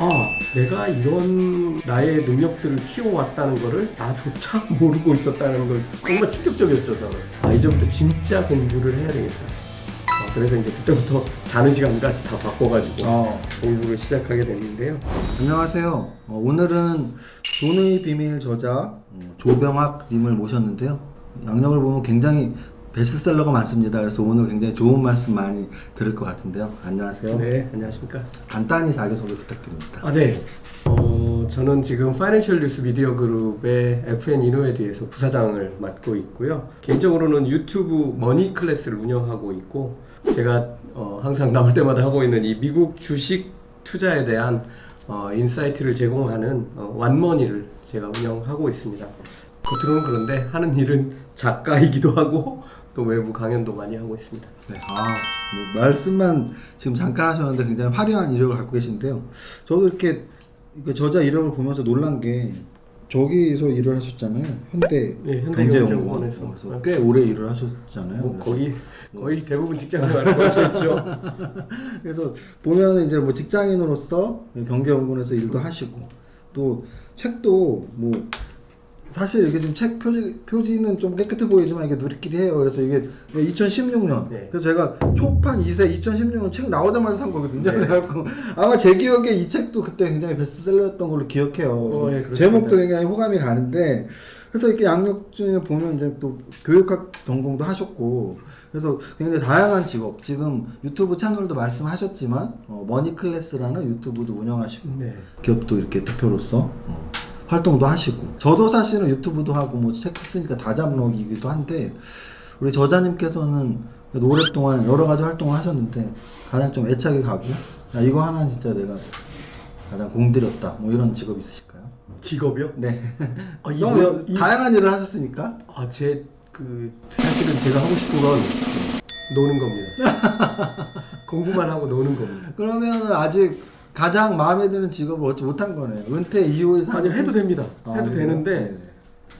아 내가 이런 나의 능력들을 키워왔다는 거를 나조차 모르고 있었다는 걸 정말 충격적이었죠 저는 아 이제부터 진짜 공부를 해야 되겠다 어, 그래서 이제 그때부터 자는 시간까지 다 바꿔가지고 어, 공부를 시작하게 됐는데요 안녕하세요. 어, 오늘은 돈의 비밀 저자 어, 조병학님을 모셨는데요. 양력을 보면 굉장히 베스트셀러가 많습니다. 그래서 오늘 굉장히 좋은 말씀 많이 들을 것 같은데요. 안녕하세요. 네 안녕하십니까 간단히 자기소개 부탁드립니다. 아, 네. 어, 저는 지금 파이낸셜 뉴스 미디어 그룹의 FN 이노에디에서 부사장을 맡고 있고요. 개인적으로는 유튜브 머니 클래스를 운영하고 있고 제가 어, 항상 나올 때마다 하고 있는 이 미국 주식 투자에 대한 어, 인사이트를 제공하는 어, 완머니를 제가 운영하고 있습니다. 겉으로는 그런데 하는 일은 작가이기도 하고 또 외부 강연도 많이 하고 있습니다. 네, 아, 뭐 말씀만 지금 잠깐 하셨는데 굉장히 화려한 이력을 갖고 계신데요. 저도 이렇게 그 저자 이력을 보면서 놀란 게 저기서 일을 하셨잖아요. 현대 네, 경제연구원. 경제연구원에서. 그래서 꽤 오래 일을 하셨잖아요. 뭐 거의 거의 대부분 직장생활을 할수 있죠. 그래서 보면 이제 뭐 직장인으로서 경제연구원에서 일도 하시고 또 책도 뭐 사실 이게 지금 책 표지 표지는 좀 깨끗해 보이지만 이게 누리끼리 해요. 그래서 이게 2016년. 네. 그래서 제가 초판 2세 2016년 책 나오자마자 산 거거든요. 네. 그래갖고 아마 제 기억에 이 책도 그때 굉장히 베스트셀러였던 걸로 기억해요. 어, 예, 그렇습니다. 제목도 굉장히 호감이 가는데 그래서 이렇게 양력 중에 보면 이제 또 교육학 전공도 하셨고 그래서 굉장히 다양한 직업 지금 유튜브 채널도 말씀하셨지만 어, 머니 클래스라는 유튜브도 운영하시고 네. 기업도 이렇게 대표로서 어, 활동도 하시고 저도 사실은 유튜브도 하고 뭐 책 쓰니까 다잡록이기도 한데 우리 저자님께서는 오랫동안 여러 가지 활동을 하셨는데 가장 좀 애착이 가고 야, 이거 하나 진짜 내가 가장 공들였다 뭐 이런 직업 있으실까요? 직업이요? 네. 아, 이- 너무 여- 이- 다양한 일을 하셨으니까 아, 제 그 사실은 제가 하고 싶은 건 노는 겁니다. 공부만 하고 노는 겁니다. 그러면 아직 가장 마음에 드는 직업을 얻지 못한 거네요. 은퇴 이후의 삶. 아니 해도 됩니다. 아, 해도 그래요? 되는데 네.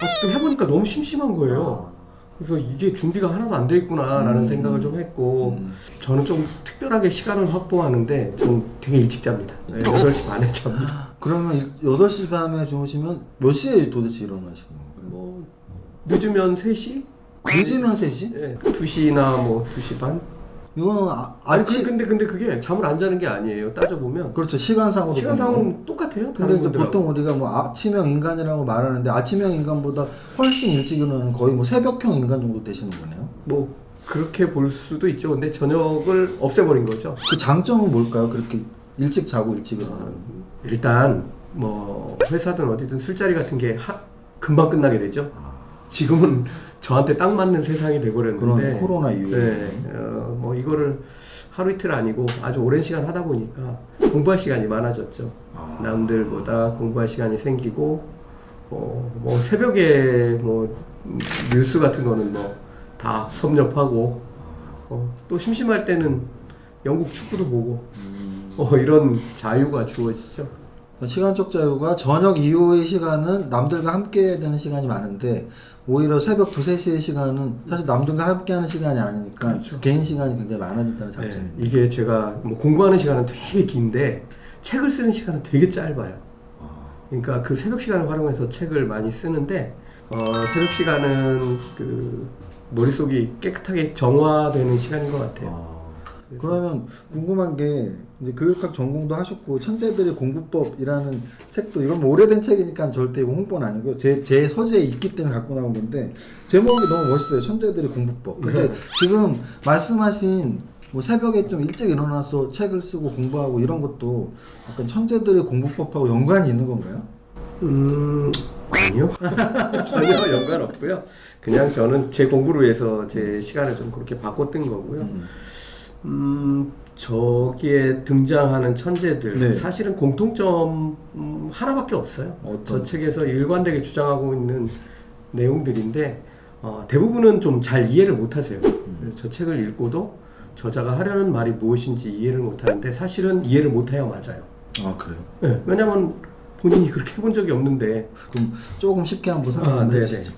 아, 또 해보니까 너무 심심한 거예요. 그래서 이게 준비가 하나도 안 돼 있구나라는 음. 생각을 좀 했고 음. 저는 좀 특별하게 시간을 확보하는데 전 되게 일찍 잡니다. 네, 8시 반에 잡니다. 그러면 이- 8시 밤에 주무시면 몇 시에 도대체 일어나시는 거예요? 뭐 늦으면 3시? 늦으면 3시? 네, 2시나 뭐 2시 반? 이거는 아, 아니 아침 그- 근데 근데 그게 잠을 안 자는 게 아니에요. 따져 보면 그렇죠 시간상으로 보면. 시간상은 똑같아요. 근데 다른 이제 분들하고. 보통 우리가 뭐 아침형 인간이라고 말하는데 아침형 인간보다 훨씬 일찍 일어나는 거의 뭐 새벽형 인간 정도 되시는 거네요. 뭐 그렇게 볼 수도 있죠. 근데 저녁을 없애버린 거죠. 그 장점은 뭘까요? 그렇게 일찍 자고 일찍 일어나는. 어, 일단 뭐 회사든 어디든 술자리 같은 게 하, 금방 끝나게 되죠. 아, 지금은 저한테 딱 맞는 세상이 돼버렸는데 그런 코로나 이후에. 네, 어, 뭐 이거를 하루 이틀 아니고 아주 오랜 시간 하다 보니까 공부할 시간이 많아졌죠. 아. 남들보다 공부할 시간이 생기고 어, 뭐 새벽에 뭐 음, 뉴스 같은 거는 뭐 다 섭렵하고 어, 또 심심할 때는 영국 축구도 보고 음. 어, 이런 자유가 주어지죠. 시간적 자유가 저녁 이후의 시간은 남들과 함께 되는 시간이 많은데 오히려 새벽 두세 시의 시간은 사실 남들과 함께 하는 시간이 아니니까 그렇죠. 개인 시간이 굉장히 많아진다는 네, 장점입니다. 이게 제가 뭐 공부하는 시간은 되게 긴데 책을 쓰는 시간은 되게 짧아요. 아, 그러니까 그 새벽 시간을 활용해서 책을 많이 쓰는데 어, 새벽 시간은 그 머릿속이 깨끗하게 정화되는 시간인 것 같아요. 아. 그래서- 그러면 궁금한 게 이제 교육학 전공도 하셨고 천재들의 공부법이라는 책도 이건 뭐 오래된 책이니까 절대 이거 홍보는 아니고 제, 제 서재에 있기 때문에 갖고 나온 건데 제목이 너무 멋있어요 천재들의 공부법 근데 네. 지금 말씀하신 뭐 새벽에 좀 일찍 일어나서 책을 쓰고 공부하고 이런 것도 약간 천재들의 공부법하고 연관이 있는 건가요? 음 아니요 전혀 연관 없고요. 그냥 저는 제 공부를 위해서 제 시간을 좀 그렇게 바꿨던 거고요. 음. 음 저기에 등장하는 천재들 네. 사실은 공통점 음, 하나밖에 없어요. 어떤? 저 책에서 일관되게 주장하고 있는 내용들인데 어, 대부분은 좀 잘 이해를 못하세요. 그래서 저 책을 읽고도 저자가 하려는 말이 무엇인지 이해를 못하는데 사실은 이해를 못해야 맞아요. 아 그래요? 네, 왜냐하면 본인이 그렇게 해본 적이 없는데 그럼 조금 쉽게 한번 설명 아, 한번 네네. 해주시죠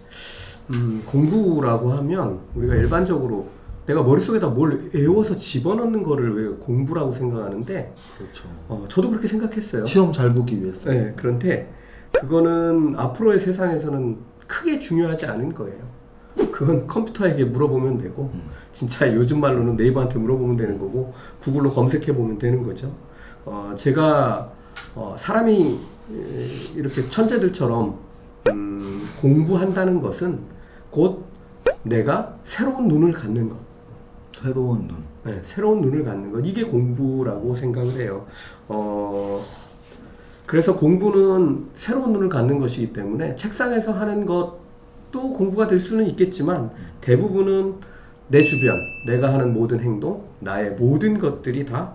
음, 공부라고 하면 우리가 일반적으로 내가 머릿속에다 뭘 외워서 집어넣는 거를 왜 공부라고 생각하는데 그렇죠. 어, 저도 그렇게 생각했어요. 시험 잘 보기 위해서. 네, 그런데 그거는 앞으로의 세상에서는 크게 중요하지 않은 거예요. 그건 컴퓨터에게 물어보면 되고 음. 진짜 요즘 말로는 네이버한테 물어보면 되는 거고 구글로 검색해 보면 되는 거죠. 어, 제가 어, 사람이 에, 이렇게 천재들처럼 음, 공부한다는 것은 곧 내가 새로운 눈을 갖는 것. 새로운 눈. 네, 새로운 눈을 갖는 것 이게 공부라고 생각을 해요. 어, 그래서 공부는 새로운 눈을 갖는 것이기 때문에 책상에서 하는 것도 공부가 될 수는 있겠지만 대부분은 내 주변, 내가 하는 모든 행동, 나의 모든 것들이 다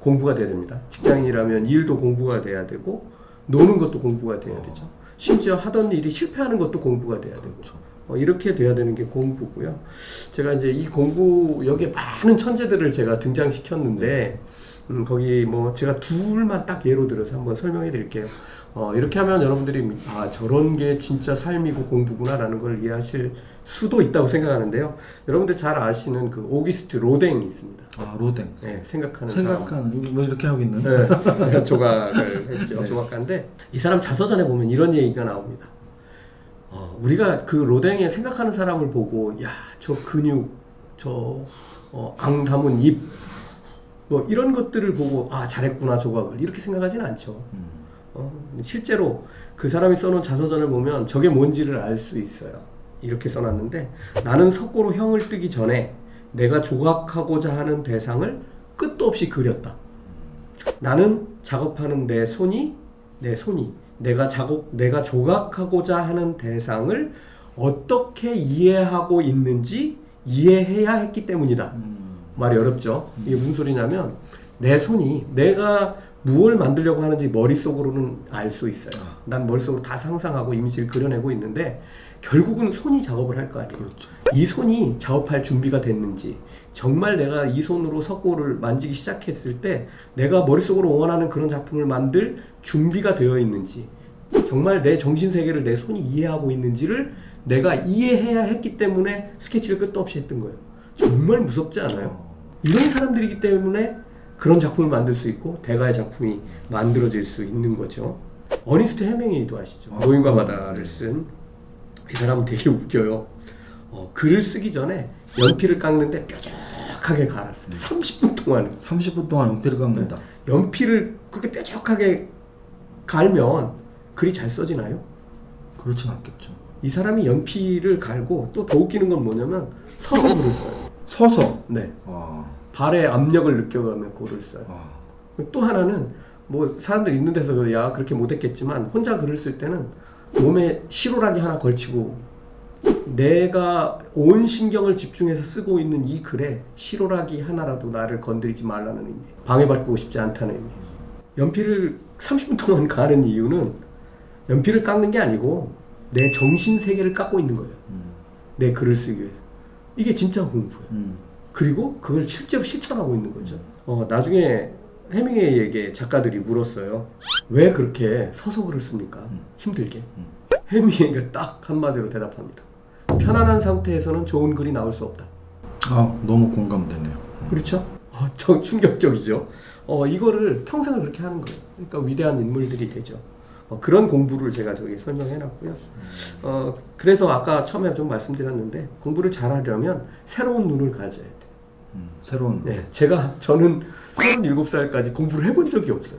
공부가 돼야 됩니다. 직장인이라면 일도 공부가 돼야 되고 노는 것도 공부가 돼야 되죠. 심지어 하던 일이 실패하는 것도 공부가 돼야 되고 그렇죠. 어, 이렇게 돼야 되는 게 공부고요. 제가 이제 이 공부 여기에 많은 천재들을 제가 등장시켰는데 음, 거기 뭐 제가 둘만 딱 예로 들어서 한번 설명해 드릴게요. 어, 이렇게 하면 여러분들이 아 저런 게 진짜 삶이고 공부구나라는 걸 이해하실 수도 있다고 생각하는데요. 여러분들 잘 아시는 그 오기스트 로댕이 있습니다. 아 로댕. 네, 생각하는 사람. 생각하는 뭐 이렇게 하고 있는. 네, 조각을 했죠. 네. 조각가인데 이 사람 자서전에 보면 이런 얘기가 나옵니다. 어, 우리가 그 로댕에 생각하는 사람을 보고 야 저 근육, 저 어, 앙담은 입, 뭐 이런 것들을 보고 아 잘했구나 조각을 이렇게 생각하지는 않죠. 음. 어, 실제로 그 사람이 써놓은 자서전을 보면 저게 뭔지를 알 수 있어요. 이렇게 써놨는데 나는 석고로 형을 뜨기 전에 내가 조각하고자 하는 대상을 끝도 없이 그렸다. 나는 작업하는 내 손이 내 손이 내가 작업 내가 조각하고자 하는 대상을 어떻게 이해하고 있는지 이해해야 했기 때문이다. 음. 말이 어렵죠. 이게 무슨 소리냐면 내 손이 내가 무엇을 만들려고 하는지 머릿속으로는 알 수 있어요. 난 머릿속으로 다 상상하고 이미지를 그려내고 있는데 결국은 손이 작업을 할 거 아니에요. 그렇죠. 이 손이 작업할 준비가 됐는지 정말 내가 이 손으로 석고를 만지기 시작했을 때 내가 머릿속으로 원하는 그런 작품을 만들 준비가 되어 있는지 정말 내 정신 세계를 내 손이 이해하고 있는지를 내가 이해해야 했기 때문에 스케치를 끝도 없이 했던 거예요. 정말 무섭지 않아요? 어. 이런 사람들이기 때문에 그런 작품을 만들 수 있고 대가의 작품이 만들어질 수 있는 거죠. 어니스트 헤밍웨이도 아시죠? 아, 노인과. 바다를 쓴 이 사람은 되게 웃겨요. 어, 글을 쓰기 전에 연필을 깎는데 뾰족하게 갈았어요. 30분 동안 30분 동안 연필을 깎는다. 연필을 그렇게 뾰족하게 갈면 글이 잘 써지나요? 그렇진 않겠죠. 이 사람이 연필을 갈고 또 더 웃기는 건 뭐냐면 서서 글을 써요. 서서. 네. 와. 발의 압력을 느껴가며 글을 써요. 와. 또 하나는 뭐 사람들 있는 데서 야 그렇게 못했겠지만 혼자 글을 쓸 때는 몸에 실오라기 하나 걸치고 내가 온 신경을 집중해서 쓰고 있는 이 글에 실오라기 하나라도 나를 건드리지 말라는 의미 방해받고 싶지 않다는 의미 연필을 30분 동안 가는 이유는 연필을 깎는 게 아니고 내 정신 세계를 깎고 있는 거예요 음. 내 글을 쓰기 위해서 이게 진짜 공부예요 음. 그리고 그걸 실제로 실천하고 있는 거죠. 어, 나중에 해밍웨이에게 작가들이 물었어요. 왜 그렇게 서서 글을 씁니까? 음. 힘들게. 음. 해밍웨이가 딱 한마디로 대답합니다. 편안한 상태에서는 좋은 글이 나올 수 없다. 아 너무 공감되네요. 그렇죠? 어, 저 충격적이죠. 어, 이거를 평생을 그렇게 하는 거예요. 그러니까 위대한 인물들이 되죠. 어, 그런 공부를 제가 저기 설명해 놨고요. 어, 그래서 아까 처음에 좀 말씀드렸는데 공부를 잘하려면 새로운 눈을 가져야 돼요. 음. 새로운. 네, 제가 저는 37살까지 공부를 해본 적이 없어요.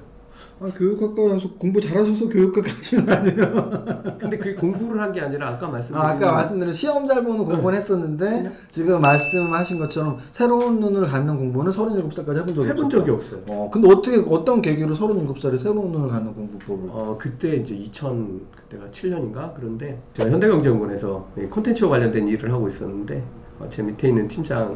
아 교육학과에서 공부 잘하셔서 교육과 가신 거 아니에요? 근데 그게 공부를 한 게 아니라 아까 말씀드린 아, 아까 말씀드린 시험 잘 보는 공부는 했었는데 지금 말씀하신 것처럼 새로운 눈을 갖는 공부는 37살까지 해본 적이 해본. 적이 없어요. 어, 근데 어떻게 어떤 계기로 37살에 새로운 눈을 갖는 공부법을 어 그때 이제 2000 그때가 7년인가 그런데 제가 현대경제연구원에서 이 콘텐츠와 관련된 일을 하고 있었는데 어, 제 밑에 있는 팀장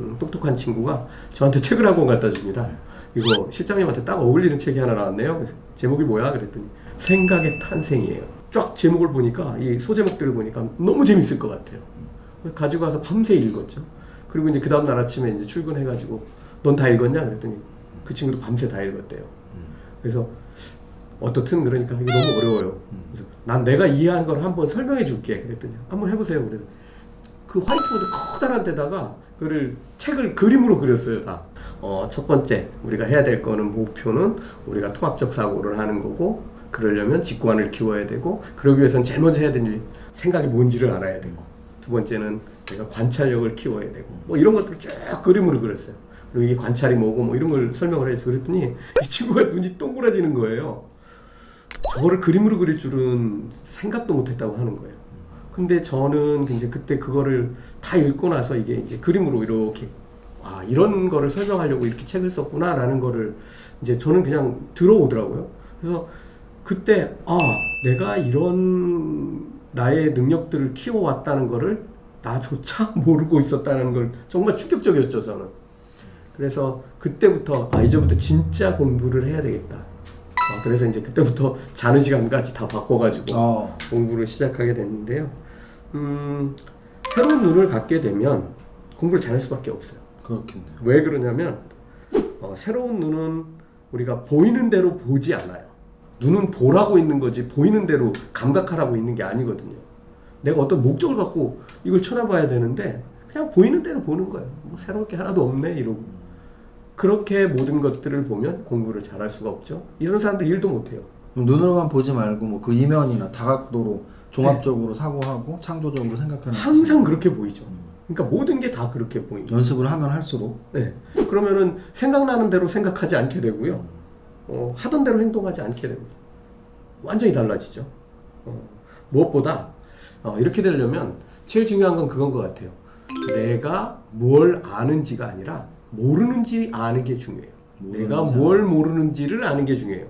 음, 똑똑한 친구가 저한테 책을 한 권 갖다 줍니다. 이거 실장님한테 딱 어울리는 책이 하나 나왔네요. 그래서 제목이 뭐야? 그랬더니 생각의 탄생이에요. 쫙 제목을 보니까 이 소제목들을 보니까 너무 재밌을 것 같아요. 가지고 와서 밤새 읽었죠. 그리고 이제 그 다음 날 아침에 이제 출근해가지고 넌 다 읽었냐? 그랬더니 그 친구도 밤새 다 읽었대요. 그래서 어떻든 그러니까 이게 너무 어려워요. 그래서 난 내가 이해한 걸 한번 설명해 줄게. 그랬더니 한번 해보세요. 그래서 그 화이트보드 커다란 데다가 그를 책을 그림으로 그렸어요 다. 어, 첫 번째 우리가 해야 될 거는 목표는 우리가 통합적 사고를 하는 거고 그러려면 직관을 키워야 되고 그러기 위해서는 제일 먼저 해야 되는 일, 생각이 뭔지를 알아야 되고 두 번째는 내가 관찰력을 키워야 되고 뭐 이런 것들을 쭉 그림으로 그렸어요. 그리고 이게 관찰이 뭐고 뭐 이런 걸 설명을 해서 그랬더니 이 친구가 눈이 동그라지는 거예요. 저거를 그림으로 그릴 줄은 생각도 못했다고 하는 거예요. 근데 저는 이제 그때 그거를 다 읽고 나서 이게 이제 그림으로 이렇게 아 이런 거를 설명하려고 이렇게 책을 썼구나라는 거를 이제 저는 그냥 들어오더라고요. 그래서 그때 아 내가 이런 나의 능력들을 키워왔다는 거를 나조차 모르고 있었다는 걸 정말 충격적이었죠 저는. 그래서 그때부터 아 이제부터 진짜 공부를 해야 되겠다. 아, 그래서 이제 그때부터 자는 시간까지 다 바꿔가지고 어. 공부를 시작하게 됐는데요. 음, 새로운 눈을 갖게 되면 공부를 잘할 수밖에 없어요. 그렇겠네요. 왜 그러냐면 어, 새로운 눈은 우리가 보이는 대로 보지 않아요. 눈은 보라고 있는 거지 보이는 대로 감각하라고 있는 게 아니거든요. 내가 어떤 목적을 갖고 이걸 쳐다봐야 되는데 그냥 보이는 대로 보는 거예요. 뭐 새로울 게 하나도 없네 이러고 그렇게 모든 것들을 보면 공부를 잘할 수가 없죠. 이런 사람들 일도 못해요. 눈으로만 보지 말고 뭐 그 이면이나 다각도로 종합적으로 사고하고 창조적으로 생각하는 항상 그렇게 보이죠. 그러니까 모든 게 다 그렇게 보입니다. 연습을 하면 할수록 네. 그러면은 생각나는 대로 생각하지 않게 되고요. 어, 하던 대로 행동하지 않게 됩니다. 완전히 달라지죠. 어, 무엇보다 어, 이렇게 되려면 제일 중요한 건 그건 것 같아요. 내가 뭘 아는지가 아니라 모르는지 아는 게 중요해요. 내가 모르는지 뭘 모르는지를 아는 게 중요해요.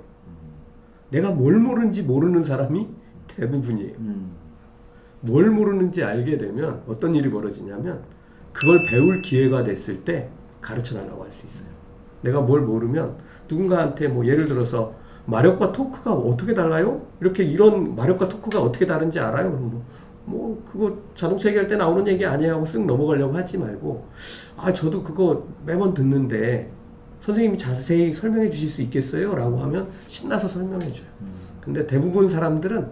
내가 뭘 모르는지 모르는 사람이 대부분이에요. 음. 뭘 모르는지 알게 되면 어떤 일이 벌어지냐면 그걸 배울 기회가 됐을 때 가르쳐 달라고 할 수 있어요. 내가 뭘 모르면 누군가한테 뭐 예를 들어서 마력과 토크가 어떻게 달라요? 이렇게 이런 마력과 토크가 어떻게 다른지 알아요? 그럼 뭐, 뭐 그거 자동차 얘기할 때 나오는 얘기 아니에요 하고 쓱 넘어가려고 하지 말고 아 저도 그거 매번 듣는데 선생님이 자세히 설명해 주실 수 있겠어요? 라고 하면 신나서 설명해 줘요. 근데 대부분 사람들은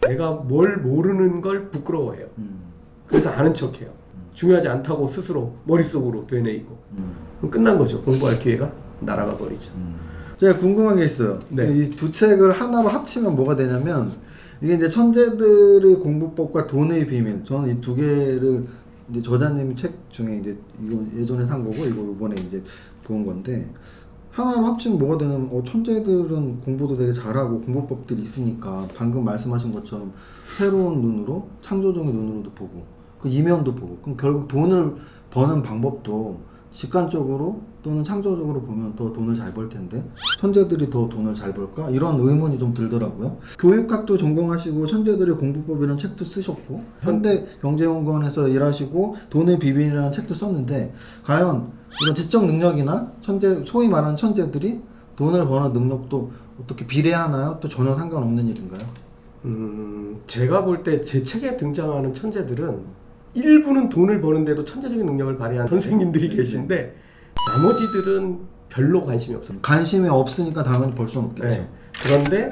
내가 뭘 모르는 걸 부끄러워해요. 음. 그래서 아는 척해요. 중요하지 않다고 스스로 머릿속으로 되뇌이고 음. 그럼 끝난 거죠. 공부할 기회가 날아가 버리죠. 제가 궁금한 게 있어요. 네. 이 두 책을 하나로 합치면 뭐가 되냐면 이게 이제 천재들의 공부법과 돈의 비밀. 저는 이 두 개를 이제 저자님 책 중에 이제 이거 예전에 산 거고 이거 이번에 이제 본 건데 하나로 합치면 뭐가 되냐면 어, 천재들은 공부도 되게 잘하고 공부법들이 있으니까 방금 말씀하신 것처럼 새로운 눈으로 창조적인 눈으로도 보고 그 이면도 보고 그럼 결국 돈을 버는 방법도 직관적으로 또는 창조적으로 보면 더 돈을 잘 벌 텐데 천재들이 더 돈을 잘 벌까 이런 의문이 좀 들더라고요. 교육학도 전공하시고 천재들의 공부법이라는 책도 쓰셨고 현대 경제연구원에서 일하시고 돈의 비밀이라는 책도 썼는데 과연 이런 지적 능력이나 천재 소위 말하는 천재들이 돈을 버는 능력도 어떻게 비례하나요? 또 전혀 상관없는 일인가요? 음, 제가 볼 때 제 책에 등장하는 천재들은 일부는 돈을 버는데도 천재적인 능력을 발휘한 선생님들이 계신데 나머지들은 별로 관심이 없어요. 관심이 없으니까 당연히 벌 수는 없겠죠. 네. 그런데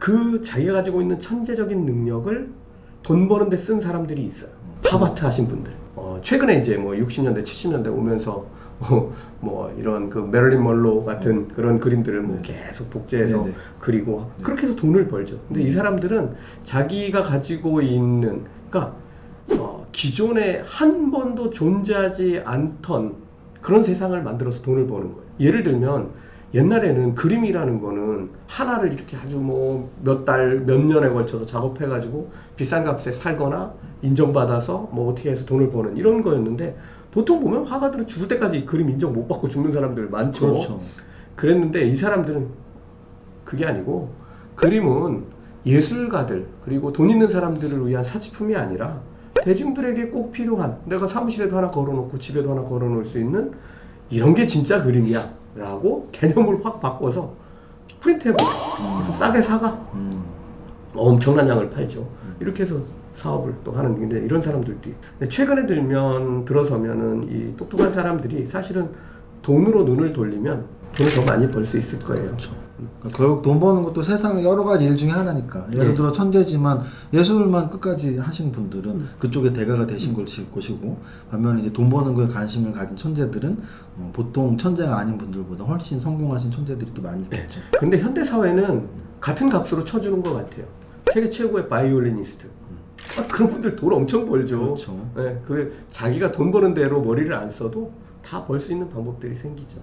그 자기가 가지고 있는 천재적인 능력을 돈 버는데 쓴 사람들이 있어요. 팝아트 하신 분들. 어, 최근에 이제 뭐 60년대, 70년대 오면서 어, 뭐 이런 그 메릴린 멀로 같은 그런 그림들을 뭐 계속 복제해서 네 네. 그리고 그렇게 해서 돈을 벌죠. 근데 이 사람들은 자기가 가지고 있는 그러니까 어, 기존에 한 번도 존재하지 않던 그런 세상을 만들어서 돈을 버는 거예요. 예를 들면 옛날에는 그림이라는 거는 하나를 이렇게 아주 뭐 몇 달, 몇 년에 걸쳐서 작업해가지고 비싼 값에 팔거나 인정받아서 뭐 어떻게 해서 돈을 버는 이런 거였는데 보통 보면 화가들은 죽을 때까지 그림 인정 못 받고 죽는 사람들 많죠. 그렇죠. 그랬는데 이 사람들은 그게 아니고 그림은 예술가들 그리고 돈 있는 사람들을 위한 사치품이 아니라 대중들에게 꼭 필요한 내가 사무실에도 하나 걸어놓고 집에도 하나 걸어놓을 수 있는 이런 게 진짜 그림이야 라고 개념을 확 바꿔서 프린트해버려. 그래서 싸게 사가. 음. 엄청난 양을 팔죠. 이렇게 해서 사업을 또 하는 근데 이런 사람들도 있 근데 최근에 들면 들어서면은 이 똑똑한 사람들이 사실은 돈으로 눈을 돌리면 돈을 더 많이 벌 수 있을 거예요. 그러니까 결국 돈 버는 것도 세상에 여러 가지 일 중에 하나니까. 예를 예. 들어 천재지만 예술만 끝까지 하신 분들은 그쪽에 대가가 되신 걸칠 것이고 반면에 이제 돈 버는 거에 관심을 가진 천재들은 어, 보통 천재가 아닌 분들보다 훨씬 성공하신 천재들이 또 많이 있겠죠. 근데 현대 사회는 같은 값으로 쳐주는 것 같아요. 세계 최고의 바이올리니스트. 아, 그런 분들 돈 엄청 벌죠. 그렇죠. 네, 그 자기가 돈 버는 대로 머리를 안 써도 다 벌 수 있는 방법들이 생기죠.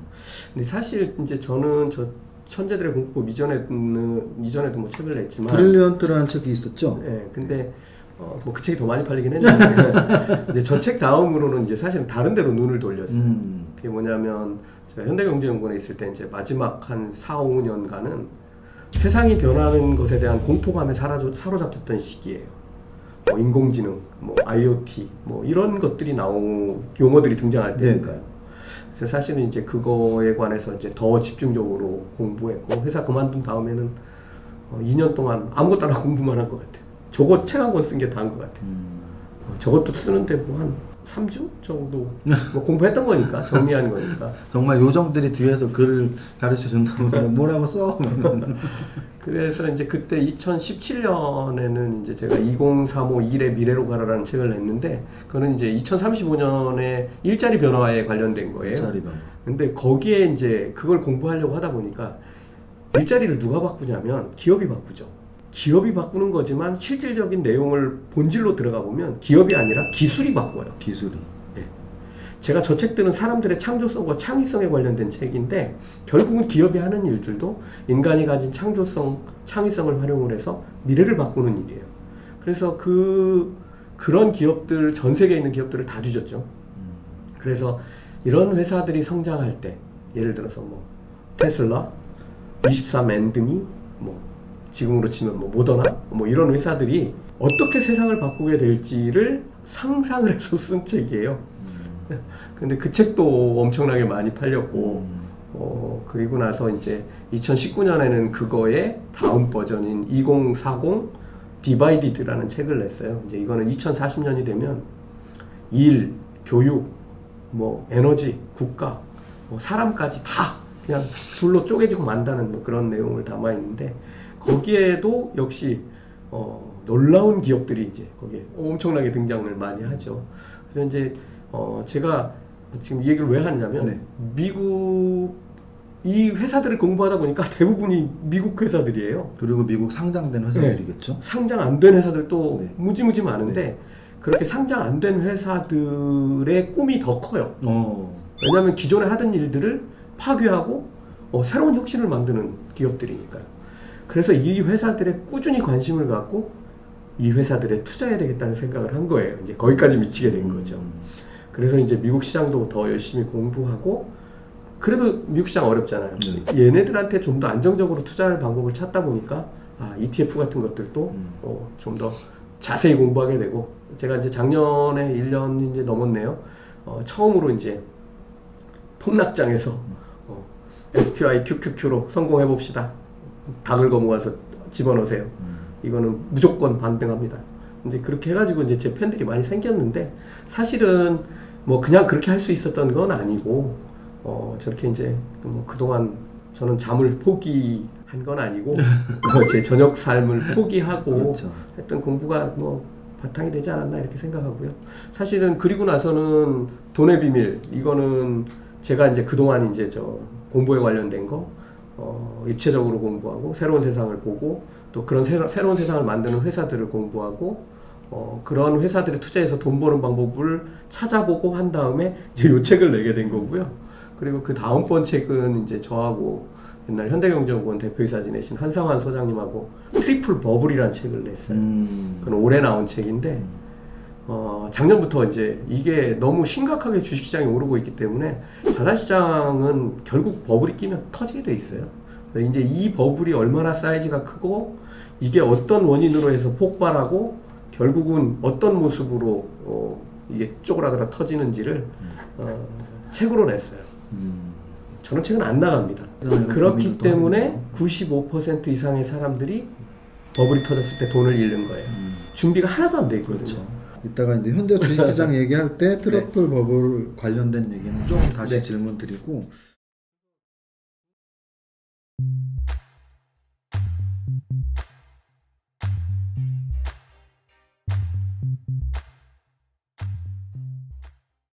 근데 사실 이제 저는 저 천재들의 공법 이전에는 이전에도 뭐 책을 냈지만, 브릴리언트라는 책이 있었죠. 예, 근데 어, 뭐 그 책이 더 많이 팔리긴 했는데 이제 저 책 다음으로는 이제 사실은 다른 데로 눈을 돌렸어요. 음. 그게 뭐냐면 제가 현대경제연구원에 있을 때 이제 마지막 한 4, 5년간은 세상이 변하는 것에 대한 공포감에 사라져, 사로잡혔던 시기예요. 뭐 인공지능, 뭐 IoT, 뭐 이런 것들이 나오 용어들이 등장할 네. 때니까요. 그래서 사실은 이제 그거에 관해서 이제 더 집중적으로 공부했고 회사 그만둔 다음에는 어, 2년 동안 아무것도 안 하고 공부만 한 것 같아요. 저거 책 한 권 쓴 게 다인 것 같아요. 음. 어, 저것도 쓰는데 뭐한 3주 정도 뭐 공부했던 거니까 정리한 거니까 정말 요정들이 뒤에서 글을 가르쳐 준다면 뭐라고 써? 그래서 이제 그때 2017년에는 이제 제가 2035 일의 미래로 가라라는 책을 냈는데 그거는 이제 2035년에 일자리 변화에 관련된 거예요. 자리반. 근데 거기에 이제 그걸 공부하려고 하다 보니까 일자리를 누가 바꾸냐면 기업이 바꾸죠. 기업이 바꾸는 거지만 실질적인 내용을 본질로 들어가 보면 기업이 아니라 기술이 바꿔요. 기술이. 제가 저 책들은 사람들의 창조성과 창의성에 관련된 책인데 결국은 기업이 하는 일들도 인간이 가진 창조성, 창의성을 활용을 해서 미래를 바꾸는 일이에요. 그래서 그 그런 기업들 전 세계에 있는 기업들을 다 뒤졌죠. 그래서 이런 회사들이 성장할 때 예를 들어서 뭐 테슬라, 23 앤드미, 뭐 지금으로 치면 뭐 모더나 뭐 이런 회사들이 어떻게 세상을 바꾸게 될지를 상상을 해서 쓴 책이에요. 근데 그 책도 엄청나게 많이 팔렸고 음. 어 그리고 나서 이제 2019년에는 그거의 다음 버전인 2040 디바이디드라는 책을 냈어요. 이제 이거는 2040년이 되면 일, 교육, 뭐 에너지, 국가, 뭐 사람까지 다 그냥 둘로 쪼개지고 만다는 뭐 그런 내용을 담아 있는데 거기에도 역시 어 놀라운 기업들이 이제 거기에 엄청나게 등장을 많이 하죠. 그래서 이제 어 제가 지금 이 얘기를 왜 하냐면 네. 미국 이 회사들을 공부하다 보니까 대부분이 미국 회사들이에요. 그리고 미국 상장된 회사들이겠죠. 상장 안 된 회사들도 네. 무지무지 많은데 그렇게 상장 안 된 회사들의 꿈이 더 커요. 어. 왜냐하면 기존에 하던 일들을 파괴하고 어, 새로운 혁신을 만드는 기업들이니까요. 그래서 이 회사들에 꾸준히 관심을 갖고 이 회사들에 투자해야 되겠다는 생각을 한 거예요. 이제 거기까지 미치게 된 거죠. 그래서 이제 미국 시장도 더 열심히 공부하고 그래도 미국 시장 어렵잖아요. 네. 얘네들한테 좀 더 안정적으로 투자할 방법을 찾다 보니까 아, ETF 같은 것들도 음. 어, 좀 더 자세히 공부하게 되고 제가 이제 작년에 1년 이제 넘었네요. 어, 처음으로 이제 폭락장에서 어, SPY QQQ로 성공해 봅시다. 닭을 거모아서 집어넣으세요. 음. 이거는 무조건 반등합니다. 이제 그렇게 해가지고 이제 제 팬들이 많이 생겼는데 사실은 뭐 그냥 그렇게 할 수 있었던 건 아니고 어 저렇게 이제 뭐 그동안 저는 잠을 포기한 건 아니고 어, 제 저녁 삶을 포기하고 그렇죠. 했던 공부가 뭐 바탕이 되지 않았나 이렇게 생각하고요. 사실은 그리고 나서는 돈의 비밀 이거는 제가 이제 그동안 이제 저 공부에 관련된 거 어, 입체적으로 공부하고 새로운 세상을 보고 또 그런 새로, 새로운 세상을 만드는 회사들을 공부하고 어, 그런 회사들에 투자해서 돈 버는 방법을 찾아보고 한 다음에 이제 요 책을 내게 된 거고요. 그리고 그 다음번 책은 이제 저하고 옛날 현대경제연구원 대표이사 지내신 한상환 소장님하고 트리플 버블이라는 책을 냈어요. 음. 그건 올해 나온 책인데 어, 작년부터 이제 이게 너무 심각하게 주식시장이 오르고 있기 때문에 자산시장은 결국 버블이 끼면 터지게 돼 있어요. 이제 이 버블이 얼마나 사이즈가 크고 이게 어떤 원인으로 해서 폭발하고 결국은 어떤 모습으로 어, 이게 쪼그라들어 터지는지를 어, 책으로 냈어요. 음. 저는 책은 안 나갑니다. 이런 그렇기 때문에 하는군요. 95% 이상의 사람들이 버블이 터졌을 때 돈을 잃는 거예요. 음. 준비가 하나도 안 돼 있거든요. 그렇죠. 이따가 이제 현대 주식시장 얘기할 때 트러플 버블 관련된 얘기는 좀 다시 네. 질문 드리고